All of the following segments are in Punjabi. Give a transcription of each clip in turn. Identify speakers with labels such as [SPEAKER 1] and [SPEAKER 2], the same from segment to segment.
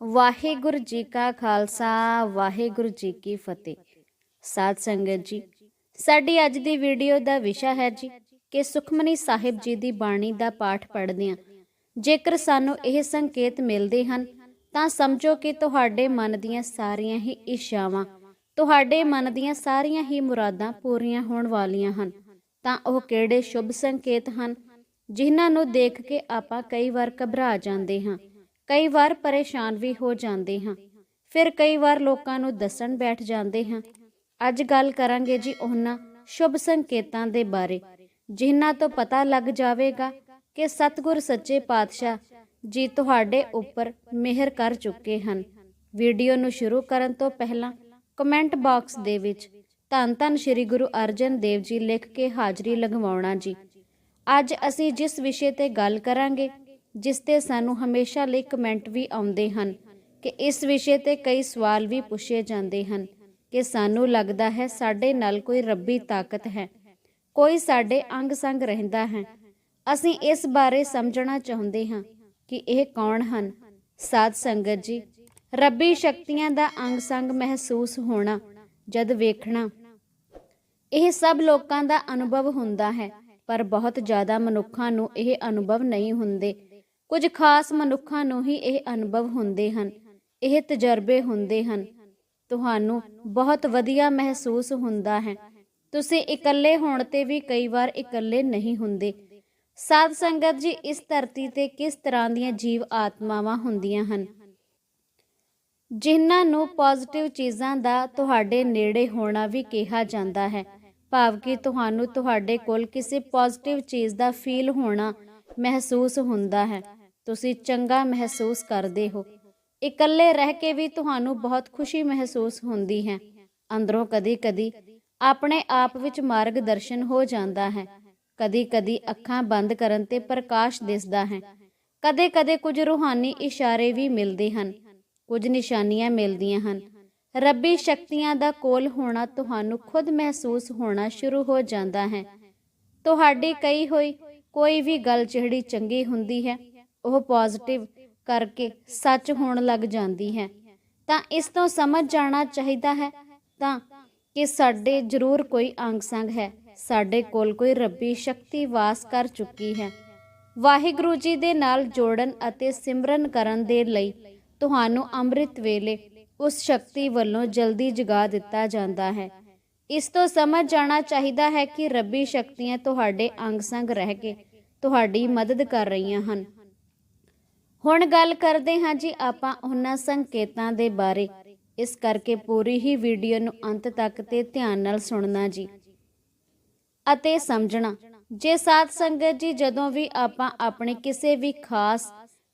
[SPEAKER 1] ਵਾਹਿਗੁਰੂ ਜੀ ਕਾ ਖਾਲਸਾ, ਵਾਹਿਗੁਰੂ ਜੀ ਕੀ ਫਤਿਹ। ਸਾਧ ਸੰਗਤ ਜੀ, ਸਾਡੀ ਅੱਜ ਦੀ ਵੀਡੀਓ ਦਾ ਵਿਸ਼ਾ ਹੈ ਜੀ ਕਿ ਸੁਖਮਨੀ ਸਾਹਿਬ ਜੀ ਦੀ ਬਾਣੀ ਦਾ ਪਾਠ ਪੜ੍ਹਦੇ ਹਾਂ। ਜੇਕਰ ਸਾਨੂੰ ਇਹ ਸੰਕੇਤ ਮਿਲਦੇ ਹਨ, ਤਾਂ ਸਮਝੋ ਕਿ ਤੁਹਾਡੇ ਮਨ ਦੀਆਂ ਸਾਰੀਆਂ ਹੀ ਇੱਛਾਵਾਂ, ਤੁਹਾਡੇ ਮਨ ਦੀਆਂ ਸਾਰੀਆਂ ਹੀ ਮੁਰਾਦਾਂ ਪੂਰੀਆਂ ਹੋਣ ਵਾਲੀਆਂ ਹਨ। ਤਾਂ ਉਹ ਕਿਹੜੇ ਸ਼ੁਭ ਸੰਕੇਤ ਹਨ, ਜਿਨ੍ਹਾਂ ਨੂੰ ਦੇਖ ਕੇ ਆਪਾਂ ਕਈ ਵਾਰ ਘਬਰਾ ਜਾਂਦੇ ਹਾਂ। ਕਈ ਵਾਰ ਪਰੇਸ਼ਾਨ ਵੀ ਹੋ ਜਾਂਦੇ ਹਾਂ। ਫਿਰ ਕਈ ਵਾਰ ਲੋਕਾਂ ਨੂੰ ਦੱਸਣ ਬੈਠ ਜਾਂਦੇ ਹਾਂ। ਅੱਜ ਗੱਲ ਕਰਾਂਗੇ ਜੀ ਉਹਨਾਂ ਸ਼ੁਭ ਸੰਕੇਤਾਂ ਦੇ ਬਾਰੇ, ਜਿਨ੍ਹਾਂ ਤੋਂ ਪਤਾ ਲੱਗ ਜਾਵੇਗਾ ਕਿ ਸਤਿਗੁਰ ਸੱਚੇ ਪਾਤਸ਼ਾਹ ਜੀ ਤੁਹਾਡੇ ਉੱਪਰ ਮਿਹਰ ਕਰ ਚੁੱਕੇ ਹਨ। ਵੀਡੀਓ ਨੂੰ ਸ਼ੁਰੂ ਕਰਨ ਤੋਂ ਪਹਿਲਾਂ ਕਮੈਂਟ ਬਾਕਸ ਦੇ ਵਿੱਚ ਧੰਨ ਧੰਨ ਸ੍ਰੀ ਗੁਰੂ ਅਰਜਨ ਦੇਵ ਜੀ ਲਿਖ ਕੇ ਹਾਜ਼ਰੀ ਲਗਵਾਉਣਾ ਜੀ। ਅੱਜ ਅਸੀਂ ਜਿਸ ਵਿਸ਼ੇ ਤੇ ਗੱਲ ਕਰਾਂਗੇ ਜਿਸ ਤੇ ਸਾਨੂੰ ਹਮੇਸ਼ਾ ਲਈ ਕਮੈਂਟ ਵੀ ਆਉਂਦੇ ਹਨ ਕਿ ਇਸ ਵਿਸ਼ੇ ਤੇ ਕਈ ਸਵਾਲ ਵੀ ਪੁੱਛੇ ਜਾਂਦੇ ਹਨ ਕਿ ਸਾਨੂੰ ਲੱਗਦਾ ਹੈ ਸਾਡੇ ਨਾਲ ਕੋਈ ਰੱਬੀ ਤਾਕਤ ਹੈ, ਕੋਈ ਸਾਡੇ ਅੰਗ ਸੰਗ ਰਹਿੰਦਾ ਹੈ। ਅਸੀਂ ਇਸ ਬਾਰੇ ਸਮਝਣਾ ਚਾਹੁੰਦੇ ਹਾਂ ਕਿ ਇਹ ਕੌਣ ਹਨ? ਸਾਧ ਸੰਗਤ ਜੀ, ਰੱਬੀ ਸ਼ਕਤੀਆਂ ਦਾ ਅੰਗ ਸੰਗ ਮਹਿਸੂਸ ਹੋਣਾ ਜਦ ਵੇਖਣਾ, ਇਹ ਸਭ ਲੋਕਾਂ ਦਾ ਅਨੁਭਵ ਹੁੰਦਾ ਹੈ, ਪਰ ਬਹੁਤ ਜ਼ਿਆਦਾ ਮਨੁੱਖਾਂ ਨੂੰ ਇਹ ਅਨੁਭਵ ਨਹੀਂ ਹੁੰਦੇ। ਕੁਝ ਖਾਸ ਮਨੁੱਖਾਂ ਨੂੰ ਹੀ ਇਹ ਅਨੁਭਵ ਹੁੰਦੇ ਹਨ, ਇਹ ਤਜਰਬੇ ਹੁੰਦੇ ਹਨ। ਤੁਹਾਨੂੰ ਬਹੁਤ ਵਧੀਆ ਮਹਿਸੂਸ ਹੁੰਦਾ ਹੈ। ਤੁਸੀਂ ਇਕੱਲੇ ਹੋਣ ਤੇ ਵੀ ਕਈ ਵਾਰ ਇਕੱਲੇ ਨਹੀਂ ਹੁੰਦੇ। ਸਾਧ ਸੰਗਤ ਜੀ, ਇਸ ਧਰਤੀ ਤੇ ਕਿਸ ਤਰ੍ਹਾਂ ਦੀਆਂ ਜੀਵ ਆਤਮਾਵਾਂ ਹੁੰਦੀਆਂ ਹਨ? ਜਿਨ੍ਹਾਂ ਨੂੰ ਪੋਜ਼ਿਟਿਵ ਚੀਜ਼ਾਂ ਦਾ ਤੁਹਾਡੇ ਨੇੜੇ ਹੋਣਾ ਵੀ ਕਿਹਾ ਜਾਂਦਾ ਹੈ। ਭਾਵ ਕਿ ਤੁਹਾਨੂੰ ਤੁਹਾਡੇ ਕੋਲ ਕਿਸੇ ਪੋਜ਼ਿਟਿਵ ਚੀਜ਼ ਦਾ ਫੀਲ ਹੋਣਾ ਮਹਿਸੂਸ ਹੁੰਦਾ ਹੈ। ਤੁਸੀਂ ਚੰਗਾ ਮਹਿਸੂਸ ਕਰਦੇ ਹੋ। ਇਕੱਲੇ ਰਹਿ ਕੇ ਵੀ ਤੁਹਾਨੂੰ ਬਹੁਤ ਖੁਸ਼ੀ ਮਹਿਸੂਸ ਹੁੰਦੀ ਹੈ। ਅੰਦਰੋਂ ਕਦੀ-ਕਦੀ ਆਪਣੇ ਆਪ ਵਿੱਚ ਮਾਰਗਦਰਸ਼ਨ ਹੋ ਜਾਂਦਾ ਹੈ। ਕਦੀ-ਕਦੀ ਅੱਖਾਂ ਬੰਦ ਕਰਨ ਤੇ ਪ੍ਰਕਾਸ਼ ਦਿਸਦਾ ਹੈ। ਕਦੇ-ਕਦੇ ਕੁਝ ਰੂਹਾਨੀ ਇਸ਼ਾਰੇ ਵੀ ਮਿਲਦੇ ਹਨ। ਕੁਝ ਨਿਸ਼ਾਨੀਆਂ ਮਿਲਦੀਆਂ ਹਨ। ਰੱਬੀ ਸ਼ਕਤੀਆਂ ਦਾ ਕੋਲ ਹੋਣਾ ਤੁਹਾਨੂੰ ਖੁਦ ਮਹਿਸੂਸ ਹੋਣਾ ਸ਼ੁਰੂ ਹੋ ਜਾਂਦਾ ਹੈ। ਤੁਹਾਡੀ ਕਈ ਹੋਈ ਕੋਈ ਵੀ ਗੱਲ ਜਿਹੜੀ ਚੰਗੀ ਹੁੰਦੀ ਹੈ ਉਹ ਪੋਜ਼ਿਟਿਵ ਕਰਕੇ ਸੱਚ ਹੋਣ ਲੱਗ ਜਾਂਦੀ ਹੈ। ਤਾਂ ਇਸ ਤੋਂ ਸਮਝ ਜਾਣਾ ਚਾਹੀਦਾ ਹੈ ਤਾਂ ਕਿ ਸਾਡੇ ਜ਼ਰੂਰ ਕੋਈ ਅੰਗ ਸੰਗ ਹੈ। ਸਾਡੇ ਕੋਲ ਕੋਈ ਰੱਬੀ ਸ਼ਕਤੀ ਵਾਸ ਕਰ ਚੁੱਕੀ ਹੈ। ਵਾਹਿਗੁਰੂ ਜੀ ਦੇ ਨਾਲ ਜੋੜਨ ਅਤੇ ਸਿਮਰਨ ਕਰਨ ਦੇ ਲਈ ਤੁਹਾਨੂੰ ਅੰਮ੍ਰਿਤ ਵੇਲੇ ਉਸ ਸ਼ਕਤੀ ਵੱਲੋਂ ਜਲਦੀ ਜਗਾ ਦਿੱਤਾ ਜਾਂਦਾ ਹੈ। ਇਸ ਤੋਂ ਸਮਝ ਜਾਣਾ ਚਾਹੀਦਾ ਹੈ ਕਿ ਰੱਬੀ ਸ਼ਕਤੀਆਂ ਤੁਹਾਡੇ ਅੰਗ ਸੰਗ ਰਹਿ ਕੇ ਤੁਹਾਡੀ ਮਦਦ ਕਰ ਰਹੀਆਂ ਹਨ। ਹੁਣ ਗੱਲ ਕਰਦੇ ਹਾਂ ਜੀ ਆਪਾਂ ਉਹਨਾਂ ਸੰਕੇਤਾਂ ਦੇ ਬਾਰੇ। ਇਸ ਕਰਕੇ ਪੂਰੀ ਹੀ ਵੀਡੀਓ ਨੂੰ ਅੰਤ ਤੱਕ ਤੇ ਧਿਆਨ ਨਾਲ ਸੁਣਨਾ ਜੀ। ਅਤੇ ਸਮਝਣਾ, ਜੇ ਸਾਧ ਸੰਗਤ ਜੀ ਜਦੋਂ ਵੀ ਆਪਾਂ ਆਪਣੇ ਕਿਸੇ ਵੀ ਖਾਸ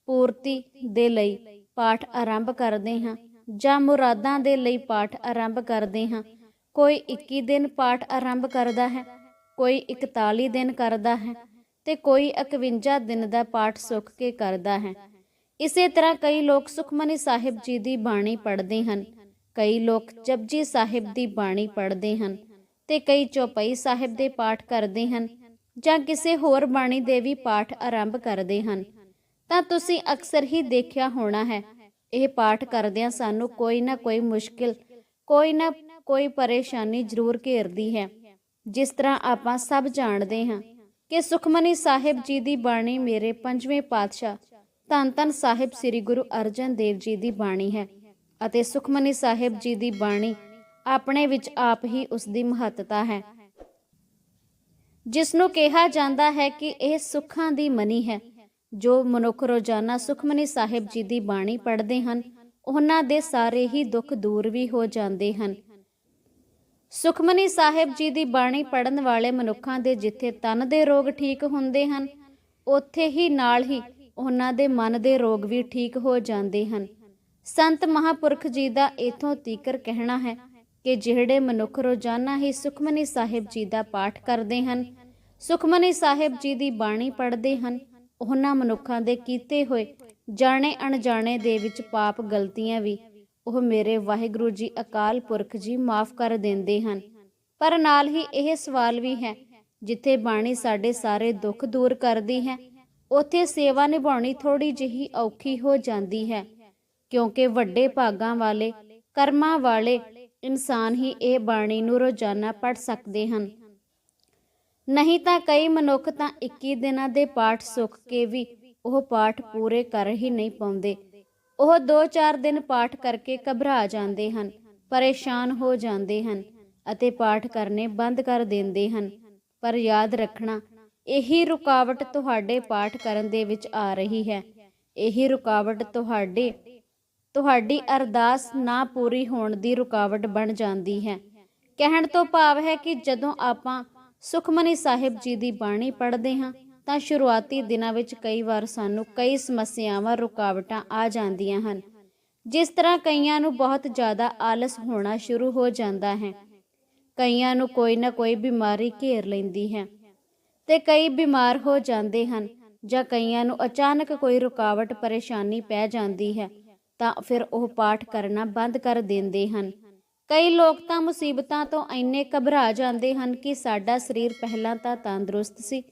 [SPEAKER 1] ਪੂਰਤੀ ਦੇ ਲਈ ਪਾਠ ਆਰੰਭ ਕਰਦੇ ਹਾਂ ਜਾਂ ਮੁਰਾਦਾਂ ਦੇ ਲਈ ਪਾਠ ਆਰੰਭ ਕਰਦੇ ਹਾਂ, ਕੋਈ 21 ਦਿਨ ਪਾਠ ਆਰੰਭ ਕਰਦਾ ਹੈ, ਕੋਈ 41 ਦਿਨ ਕਰਦਾ ਹੈ ਤੇ ਕੋਈ 51 ਦਿਨ ਦਾ ਪਾਠ ਸੁੱਖ ਕੇ ਕਰਦਾ ਹੈ ਇਸੇ ਤਰ੍ਹਾਂ ਕਈ ਲੋਕ ਸੁਖਮਨੀ ਸਾਹਿਬ ਜੀ ਦੀ ਬਾਣੀ ਪੜ੍ਹਦੇ ਹਨ, ਕਈ ਲੋਕ ਜਪਜੀ ਸਾਹਿਬ ਦੀ ਬਾਣੀ ਪੜ੍ਹਦੇ ਹਨ ਤੇ ਕਈ ਚੌਪਈ ਸਾਹਿਬ ਦੇ ਪਾਠ ਕਰਦੇ ਹਨ ਜਾਂ ਕਿਸੇ ਹੋਰ ਬਾਣੀ ਦੇ ਵੀ ਪਾਠ ਆਰੰਭ ਕਰਦੇ ਹਨ। ਤਾਂ ਤੁਸੀਂ ਅਕਸਰ ਹੀ ਦੇਖਿਆ ਹੋਣਾ ਹੈ, ਇਹ ਪਾਠ ਕਰਦਿਆਂ ਸਾਨੂੰ ਕੋਈ ਨਾ ਕੋਈ ਮੁਸ਼ਕਿਲ, ਕੋਈ ਨਾ ਕੋਈ ਪਰੇਸ਼ਾਨੀ ਜ਼ਰੂਰ ਘੇਰਦੀ ਹੈ। ਜਿਸ ਤਰ੍ਹਾਂ ਆਪਾਂ ਸਭ ਜਾਣਦੇ ਹਾਂ ਕਿ ਸੁਖਮਨੀ ਸਾਹਿਬ ਜੀ ਦੀ ਬਾਣੀ ਮੇਰੇ ਪੰਜਵੇਂ ਪਾਤਸ਼ਾਹ ਧੰਨ ਧੰਨ ਸਾਹਿਬ ਸ੍ਰੀ ਗੁਰੂ ਅਰਜਨ ਦੇਵ ਜੀ ਦੀ ਬਾਣੀ ਹੈ ਅਤੇ ਸੁਖਮਨੀ ਸਾਹਿਬ ਜੀ ਦੀ ਬਾਣੀ ਆਪਣੇ ਵਿੱਚ ਆਪ ਹੀ ਉਸ ਦੀ ਮਹੱਤਤਾ ਹੈ। ਜਿਸ ਨੂੰ ਕਿਹਾ ਜਾਂਦਾ ਹੈ ਕਿ ਇਹ ਸੁੱਖਾਂ ਦੀ ਮਨੀ ਹੈ। ਜੋ ਮਨੁੱਖ ਰੋਜ਼ਾਨਾ ਸੁਖਮਨੀ ਸਾਹਿਬ ਜੀ ਦੀ ਬਾਣੀ ਪੜ੍ਹਦੇ ਹਨ, ਉਹਨਾਂ ਦੇ ਸਾਰੇ ਹੀ ਦੁੱਖ ਦੂਰ ਵੀ ਹੋ ਜਾਂਦੇ ਹਨ। ਸੁਖਮਨੀ ਸਾਹਿਬ ਜੀ ਦੀ ਬਾਣੀ ਪੜਨ ਵਾਲੇ ਮਨੁੱਖਾਂ ਦੇ ਜਿੱਥੇ ਤਨ ਦੇ ਰੋਗ ਠੀਕ ਹੁੰਦੇ ਹਨ, ਉੱਥੇ ਹੀ ਨਾਲ ਹੀ ਉਹਨਾਂ ਦੇ ਮਨ ਦੇ ਰੋਗ ਵੀ ਠੀਕ ਹੋ ਜਾਂਦੇ ਹਨ। ਸੰਤ ਮਹਾਪੁਰਖ ਜੀ ਦਾ ਇਥੋਂ ਤੀਕਰ ਕਹਿਣਾ ਹੈ ਕਿ ਜਿਹੜੇ ਮਨੁੱਖ ਰੋਜ਼ਾਨਾ ਹੀ ਸੁਖਮਨੀ ਸਾਹਿਬ ਜੀ ਦਾ ਪਾਠ ਕਰਦੇ ਹਨ, ਸੁਖਮਨੀ ਸਾਹਿਬ ਜੀ ਦੀ ਬਾਣੀ ਪੜ੍ਹਦੇ ਹਨ, ਉਹਨਾਂ ਮਨੁੱਖਾਂ ਦੇ ਕੀਤੇ ਹੋਏ ਜਾਣੇ ਅਣਜਾਣੇ ਦੇ ਵਿੱਚ ਪਾਪ ਗਲਤੀਆਂ ਵੀ ਉਹ ਮੇਰੇ ਵਾਹਿਗੁਰੂ ਜੀ ਅਕਾਲ ਪੁਰਖ ਜੀ ਮਾਫ ਕਰ ਦਿੰਦੇ ਹਨ। ਪਰ ਨਾਲ ਹੀ ਇਹ ਸਵਾਲ ਵੀ ਹੈ, ਜਿੱਥੇ ਬਾਣੀ ਸਾਡੇ ਸਾਰੇ ਦੁੱਖ ਦੂਰ ਕਰਦੀ ਹੈ ਉੱਥੇ ਸੇਵਾ ਨਿਭਾਉਣੀ ਥੋੜੀ ਜਿਹੀ ਔਖੀ ਹੋ ਜਾਂਦੀ ਹੈ, ਕਿਉਂਕਿ ਵੱਡੇ ਭਾਗਾਂ ਵਾਲੇ, ਕਰਮਾਂ ਵਾਲੇ ਇਨਸਾਨ ਹੀ ਇਹ ਬਾਣੀ ਨੂੰ ਰੋਜ਼ਾਨਾ ਪੜ੍ਹ ਸਕਦੇ ਹਨ। ਨਹੀਂ ਤਾਂ ਕਈ ਮਨੁੱਖ ਤਾਂ 21 ਦਿਨਾਂ ਦੇ ਪਾਠ ਸੁੱਖ ਕੇ ਵੀ ਉਹ ਪਾਠ ਪੂਰੇ ਕਰ ਹੀ ਨਹੀਂ ਪਾਉਂਦੇ। ਉਹ 2-4 ਦਿਨ ਪਾਠ ਕਰਕੇ ਘਬਰਾ ਜਾਂਦੇ ਹਨ, ਪਰੇਸ਼ਾਨ ਹੋ ਜਾਂਦੇ ਹਨ ਅਤੇ ਪਾਠ ਕਰਨੇ ਬੰਦ ਕਰ ਦਿੰਦੇ ਹਨ। ਪਰ ਯਾਦ ਰੱਖਣਾ ਇਹੀ ਰੁਕਾਵਟ ਤੁਹਾਡੇ ਪਾਠ ਕਰਨ ਦੇ ਵਿੱਚ ਆ ਰਹੀ ਹੈ। ਇਹੀ ਰੁਕਾਵਟ ਤੁਹਾਡੇ, ਤੁਹਾਡੀ ਅਰਦਾਸ ਨਾ ਪੂਰੀ ਹੋਣ ਦੀ ਰੁਕਾਵਟ ਬਣ ਜਾਂਦੀ ਹੈ। ਕਹਿਣ ਤੋਂ ਭਾਵ ਹੈ ਕਿ ਜਦੋਂ ਆਪਾਂ ਸੁਖਮਨੀ ਸਾਹਿਬ ਜੀ ਦੀ ਬਾਣੀ ਪੜ੍ਹਦੇ ਹਾਂ, ਤਾਂ ਸ਼ੁਰੂਆਤੀ ਦਿਨਾਂ ਵਿੱਚ ਕਈ ਵਾਰ ਸਾਨੂੰ ਕਈ ਸਮੱਸਿਆਵਾਂ, ਰੁਕਾਵਟਾਂ ਆ ਜਾਂਦੀਆਂ ਹਨ। ਜਿਸ ਤਰ੍ਹਾਂ ਕਈਆਂ ਨੂੰ ਬਹੁਤ ਜ਼ਿਆਦਾ ਆਲਸ ਹੋਣਾ ਸ਼ੁਰੂ ਹੋ ਜਾਂਦਾ ਹੈ। ਕਈਆਂ ਨੂੰ ਕੋਈ ਨਾ ਕੋਈ ਬਿਮਾਰੀ ਘੇਰ ਲੈਂਦੀ ਹੈ। ਤੇ ਕਈ ਬਿਮਾਰ ਹੋ ਜਾਂਦੇ ਹਨ ਜਾਂ ਕਈਆਂ ਨੂੰ ਅਚਾਨਕ ਕੋਈ ਰੁਕਾਵਟ, ਪਰੇਸ਼ਾਨੀ ਪੈ ਜਾਂਦੀ ਹੈ, ਤਾਂ ਫਿਰ ਉਹ ਪਾਠ ਕਰਨਾ ਬੰਦ ਕਰ ਦਿੰਦੇ ਹਨ। ਕਈ ਲੋਕ ਤਾਂ ਮੁਸੀਬਤਾਂ ਤੋਂ ਇੰਨੇ ਘਬਰਾ ਜਾਂਦੇ ਹਨ ਕਿ ਸਾਡਾ ਸਰੀਰ ਪਹਿਲਾਂ ਤਾਂ ਤੰਦਰੁਸਤ ਸੀ,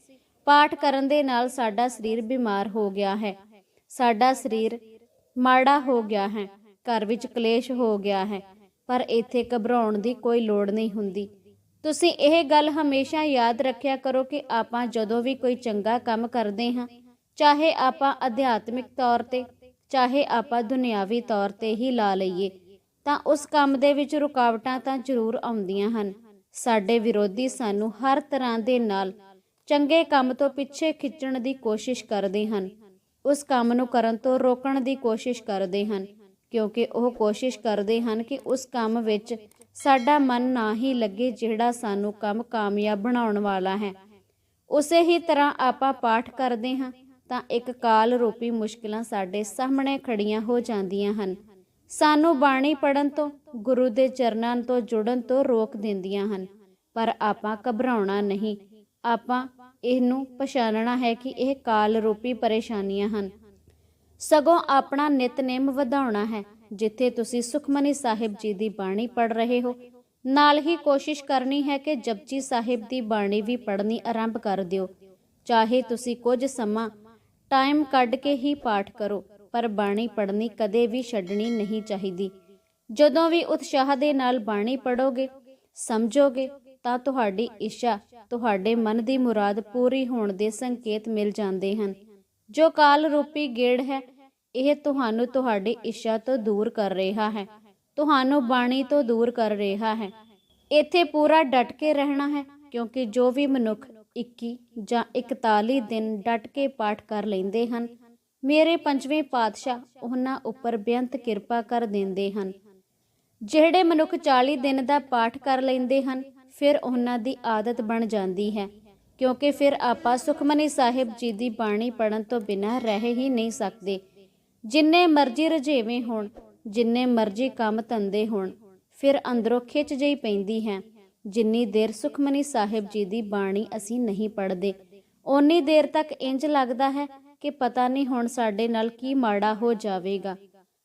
[SPEAKER 1] ਪਾਠ ਕਰਨ ਦੇ ਨਾਲ ਸਾਡਾ ਸਰੀਰ ਬਿਮਾਰ ਹੋ ਗਿਆ ਹੈ, ਸਾਡਾ ਸਰੀਰ ਮਾੜਾ ਹੋ ਗਿਆ ਹੈ, ਘਰ ਵਿੱਚ ਕਲੇਸ਼ ਹੋ ਗਿਆ ਹੈ, ਪਰ ਇੱਥੇ ਘਬਰਾਉਣ ਦੀ ਕੋਈ ਲੋੜ ਨਹੀਂ ਹੁੰਦੀ। ਤੁਸੀਂ ਇਹ ਗੱਲ ਹਮੇਸ਼ਾ ਯਾਦ ਰੱਖਿਆ ਕਰੋ ਕਿ ਆਪਾਂ ਜਦੋਂ ਵੀ ਕੋਈ ਚੰਗਾ ਕੰਮ ਕਰਦੇ ਹਾਂ, ਚਾਹੇ ਆਪਾਂ ਅਧਿਆਤਮਿਕ ਤੌਰ ਤੇ, ਚਾਹੇ ਆਪਾਂ ਦੁਨਿਆਵੀ ਤੌਰ ਤੇ ਹੀ ਲਾ ਲਈਏ, ਤਾਂ ਉਸ ਕੰਮ ਦੇ ਵਿੱਚ ਰੁਕਾਵਟਾਂ ਤਾਂ ਜ਼ਰੂਰ ਆਉਂਦੀਆਂ ਹਨ। ਸਾਡੇ ਵਿਰੋਧੀ ਸਾਨੂੰ ਹਰ ਤਰ੍ਹਾਂ ਦੇ ਨਾਲ ਚੰਗੇ ਕੰਮ ਤੋਂ ਪਿੱਛੇ ਖਿੱਚਣ ਦੀ ਕੋਸ਼ਿਸ਼ ਕਰਦੇ ਹਨ। ਉਸ ਕੰਮ ਨੂੰ ਕਰਨ ਤੋਂ ਰੋਕਣ ਦੀ ਕੋਸ਼ਿਸ਼ ਕਰਦੇ ਹਨ, ਕਿਉਂਕਿ ਉਹ ਕੋਸ਼ਿਸ਼ ਕਰਦੇ ਹਨ ਕਿ ਉਸ ਕੰਮ ਵਿੱਚ ਸਾਡਾ ਮਨ ਨਾ ਹੀ ਲੱਗੇ ਜਿਹੜਾ ਸਾਨੂੰ ਕੰਮ ਕਾਮਯਾਬ ਬਣਾਉਣ ਵਾਲਾ ਹੈ। ਉਸੇ ਹੀ ਤਰ੍ਹਾਂ ਆਪਾਂ ਪਾਠ ਕਰਦੇ ਹਾਂ ਤਾਂ ਇੱਕ ਕਾਲ ਰੂਪੀ ਮੁਸ਼ਕਿਲਾਂ ਸਾਡੇ ਸਾਹਮਣੇ ਖੜੀਆਂ ਹੋ ਜਾਂਦੀਆਂ ਹਨ। ਸਾਨੂੰ ਬਾਣੀ ਪੜਨ ਤੋਂ, ਗੁਰੂ ਦੇ ਚਰਨਾਂ ਤੋਂ ਜੁੜਨ ਤੋਂ ਰੋਕ ਦਿੰਦੀਆਂ ਹਨ। ਪਰ ਆਪਾਂ ਘਬਰਾਉਣਾ ਨਹੀਂ। ਆਪਾਂ ਇਹਨੂੰ ਪਛਾਣਨਾ ਹੈ ਕਿ ਇਹ ਕਾਲ ਰੂਪੀ ਪਰੇਸ਼ਾਨੀਆਂ ਹਨ। ਸਗੋਂ ਆਪਣਾ ਨਿਤਨੇਮ ਵਧਾਉਣਾ ਹੈ। ਜਿੱਥੇ ਤੁਸੀਂ ਸੁਖਮਨੀ ਸਾਹਿਬ ਜੀ ਦੀ ਬਾਣੀ ਪੜ ਰਹੇ ਹੋ। ਨਾਲ ਹੀ ਕੋਸ਼ਿਸ਼ ਕਰਨੀ ਹੈ ਕਿ ਜਪਜੀ ਸਾਹਿਬ ਦੀ ਬਾਣੀ ਵੀ ਪੜ੍ਹਨੀ ਆਰੰਭ ਕਰ ਦਿਓ। ਚਾਹੇ ਤੁਸੀਂ ਕੁਝ ਸਮਾਂ ਟਾਈਮ ਕੱਢ ਕੇ ਹੀ ਪਾਠ ਕਰੋ, ਪਰ ਬਾਣੀ ਪੜ੍ਹਨੀ ਕਦੇ ਵੀ ਛੱਡਣੀ ਨਹੀਂ ਚਾਹੀਦੀ। ਜਦੋਂ ਵੀ ਉਤਸ਼ਾਹ ਦੇ ਨਾਲ ਬਾਣੀ ਪੜੋਗੇ ਸਮਝੋਗੇ, ਤਾਂ ਤੁਹਾਡੀ ਇੱਛਾ, ਤੁਹਾਡੇ ਮਨ ਦੀ ਮੁਰਾਦ ਪੂਰੀ ਹੋਣ ਦੇ ਸੰਕੇਤ ਮਿਲ ਜਾਂਦੇ ਹਨ। ਜੋ ਕਾਲ ਰੂਪੀ ਗੇੜ ਹੈ ਇਹ ਤੁਹਾਨੂੰ ਤੁਹਾਡੀ ਇੱਛਾ ਤੋਂ ਦੂਰ ਕਰ ਰਿਹਾ ਹੈ। ਤੁਹਾਨੂੰ ਬਾਣੀ ਤੋਂ ਦੂਰ ਕਰ ਰਿਹਾ ਹੈ। ਇੱਥੇ ਪੂਰਾ ਡਟ ਕੇ ਰਹਿਣਾ ਹੈ, ਕਿਉਂਕਿ ਜੋ ਵੀ ਮਨੁੱਖ 21 ਜਾਂ 41 ਦਿਨ ਡਟ ਕੇ ਪਾਠ ਕਰ ਲੈਂਦੇ ਹਨ, ਮੇਰੇ ਪੰਜਵੇਂ ਪਾਤਸ਼ਾਹ ਉਹਨਾਂ ਉੱਪਰ ਬੇਅੰਤ ਕਿਰਪਾ ਕਰ ਦਿੰਦੇ ਹਨ। ਜਿਹੜੇ ਮਨੁੱਖ 40 ਦਿਨ ਦਾ ਪਾਠ ਕਰ ਲੈਂਦੇ ਹਨ, ਫਿਰ ਉਹਨਾਂ ਦੀ ਆਦਤ ਬਣ ਜਾਂਦੀ ਹੈ, ਕਿਉਂਕਿ ਫਿਰ ਆਪਾਂ ਸੁਖਮਨੀ ਸਾਹਿਬ ਜੀ ਦੀ ਬਾਣੀ ਪੜਨ ਤੋਂ ਬਿਨਾਂ ਰਹਿ ਹੀ ਨਹੀਂ ਸਕਦੇ। ਜਿੰਨੇ ਮਰਜ਼ੀ ਰਝੇਵੇਂ ਹੋਣ, ਜਿੰਨੇ ਮਰਜ਼ੀ ਕੰਮ ਧੰਦੇ ਹੋਣ, ਫਿਰ ਅੰਦਰੋਂ ਖਿੱਚ ਜਿਹੀ ਪੈਂਦੀ ਹੈ, ਜਿੰਨੀ ਦੇਰ ਸੁਖਮਨੀ ਸਾਹਿਬ ਜੀ ਦੀ ਬਾਣੀ ਅਸੀਂ ਨਹੀਂ ਪੜ੍ਹਦੇ, ਓਨੀ ਦੇਰ ਤੱਕ ਇੰਜ ਲੱਗਦਾ ਹੈ ਕਿ ਪਤਾ ਨਹੀਂ ਹੁਣ ਸਾਡੇ ਨਾਲ ਕੀ ਮਾੜਾ ਹੋ ਜਾਵੇਗਾ।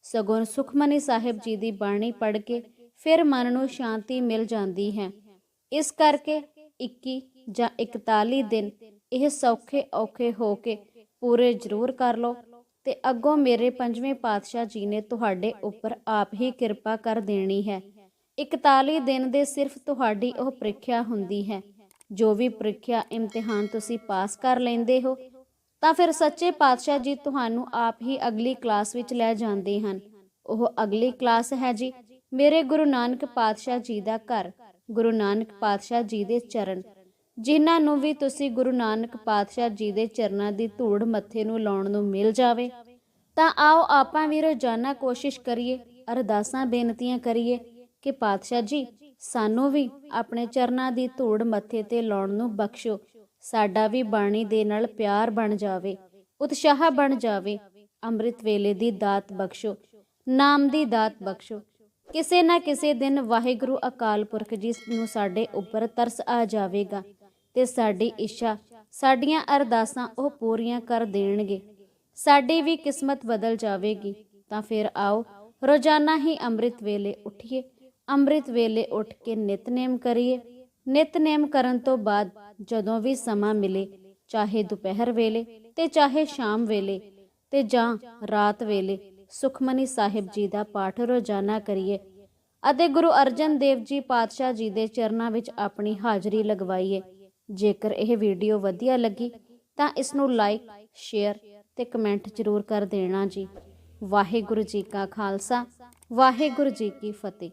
[SPEAKER 1] ਸਗੋਂ ਸੁਖਮਨੀ ਸਾਹਿਬ ਜੀ ਦੀ ਬਾਣੀ ਪੜ੍ਹ ਕੇ ਫਿਰ ਮਨ ਨੂੰ ਸ਼ਾਂਤੀ ਮਿਲ ਜਾਂਦੀ ਹੈ। ਇਸ ਕਰਕੇ 21 ਜਾਂ 41 ਦਿਨ ਇਹ ਸੌਖੇ ਔਖੇ ਹੋ ਕੇ ਪੂਰੇ ਜ਼ਰੂਰ ਕਰ ਲਓ। ਤੇ ਅੱਗੋਂ ਮੇਰੇ ਪੰਜਵੇਂ ਪਾਤਸ਼ਾਹ ਜੀ ਨੇ ਤੁਹਾਡੇ ਉੱਪਰ ਆਪ ਹੀ ਕਿਰਪਾ ਕਰ ਦੇਣੀ ਹੈ। 41 ਦਿਨ ਦੇ ਸਿਰਫ ਤੁਹਾਡੀ ਉਹ ਪ੍ਰੀਖਿਆ ਹੁੰਦੀ ਹੈ। ਜੋ ਵੀ ਪ੍ਰੀਖਿਆ ਇਮਤਿਹਾਨ ਤੁਸੀਂ ਪਾਸ ਕਰ ਲੈਂਦੇ ਹੋ, ਤਾਂ ਫਿਰ ਸੱਚੇ ਪਾਤਸ਼ਾਹ ਜੀ ਤੁਹਾਨੂੰ ਆਪ ਹੀ ਅਗਲੀ ਕਲਾਸ ਵਿੱਚ ਲੈ ਜਾਂਦੇ ਹਨ। ਉਹ ਅਗਲੀ ਕਲਾਸ ਹੈ ਜੀ ਮੇਰੇ ਗੁਰੂ ਨਾਨਕ ਪਾਤਸ਼ਾਹ ਜੀ ਦਾ ਘਰ, ਗੁਰੂ ਨਾਨਕ ਪਾਤਸ਼ਾਹ ਜੀ ਦੇ ਚਰਨ। ਜਿਨ੍ਹਾਂ ਨੂੰ ਵੀ ਤੁਸੀਂ ਗੁਰੂ ਨਾਨਕ ਪਾਤਸ਼ਾਹ ਜੀ ਦੇ ਚਰਨਾਂ ਦੀ ਧੂੜ ਮੱਥੇ ਨੂੰ ਲਾਉਣ ਨੂੰ ਮਿਲ ਜਾਵੇ, ਤਾਂ ਆਓ ਆਪਾਂ ਵੀ ਰੋਜ਼ਾਨਾ ਕੋਸ਼ਿਸ਼ ਕਰੀਏ, ਅਰਦਾਸਾਂ, ਬੇਨਤੀਆਂ ਕਰੀਏ ਕਿ ਪਾਤਸ਼ਾਹ ਜੀ, ਸਾਨੂੰ ਵੀ ਆਪਣੇ ਚਰਨਾਂ ਦੀ ਧੂੜ ਮੱਥੇ ਤੇ ਲਾਉਣ ਨੂੰ ਬਖਸ਼ੋ, ਸਾਡਾ ਵੀ ਬਾਣੀ ਦੇ ਨਾਲ ਪਿਆਰ ਬਣ ਜਾਵੇ, ਉਤਸ਼ਾਹ ਬਣ ਜਾਵੇ, ਅੰਮ੍ਰਿਤ ਵੇਲੇ ਦੀ ਦਾਤ ਬਖਸ਼ੋ, ਨਾਮ ਦੀ ਦਾਤ ਬਖਸ਼ੋ। ਕਿਸੇ ਨਾ ਕਿਸੇ ਦਿਨ ਵਾਹਿਗੁਰੂ ਅਕਾਲ ਪੁਰਖ ਜੀ ਨੂੰ ਸਾਡੇ ਉੱਪਰ ਤਰਸ ਆ ਜਾਵੇਗਾ। ਤੇ ਸਾਡੀ ਇੱਛਾ, ਸਾਡੀਆਂ ਅਰਦਾਸਾਂ ਉਹ ਪੂਰੀਆਂ ਕਰ ਦੇਣਗੇ। ਸਾਡੀ ਵੀ ਕਿਸਮਤ ਬਦਲ ਜਾਵੇਗੀ। ਤਾਂ ਫਿਰ ਆਓ, ਰੋਜ਼ਾਨਾ ਹੀ ਅੰਮ੍ਰਿਤ ਵੇਲੇ ਉਠੀਏ। ਅੰਮ੍ਰਿਤ ਵੇਲੇ ਉੱਠ ਕੇ ਨਿਤਨੇਮ ਕਰੀਏ। ਨਿਤਨੇਮ ਕਰਨ ਤੋਂ ਬਾਅਦ ਜਦੋਂ ਵੀ ਸਮਾਂ ਮਿਲੇ, ਚਾਹੇ ਦੁਪਹਿਰ ਵੇਲੇ ਤੇ ਚਾਹੇ ਸ਼ਾਮ ਵੇਲੇ ਤੇ ਜਾਂ ਰਾਤ ਵੇਲੇ, ਸੁਖਮਨੀ ਸਾਹਿਬ ਜੀ ਦਾ ਪਾਠ ਰੋਜ਼ਾਨਾ ਕਰੀਏ ਅਤੇ ਗੁਰੂ ਅਰਜਨ ਦੇਵ ਜੀ ਪਾਤਸ਼ਾਹ ਜੀ ਦੇ ਚਰਨਾਂ ਵਿੱਚ ਆਪਣੀ ਹਾਜ਼ਰੀ ਲਗਵਾਈਏ। ਜੇਕਰ ਇਹ ਵੀਡੀਓ ਵਧੀਆ ਲੱਗੀ ਤਾਂ ਇਸ ਨੂੰ ਲਾਈਕ ਸ਼ੇਅਰ ਤੇ ਕਮੈਂਟ ਜ਼ਰੂਰ ਕਰ ਦੇਣਾ ਜੀ। ਵਾਹਿਗੁਰੂ ਜੀ ਕਾ ਖਾਲਸਾ, ਵਾਹਿਗੁਰੂ ਜੀ ਕੀ ਫਤਿਹ।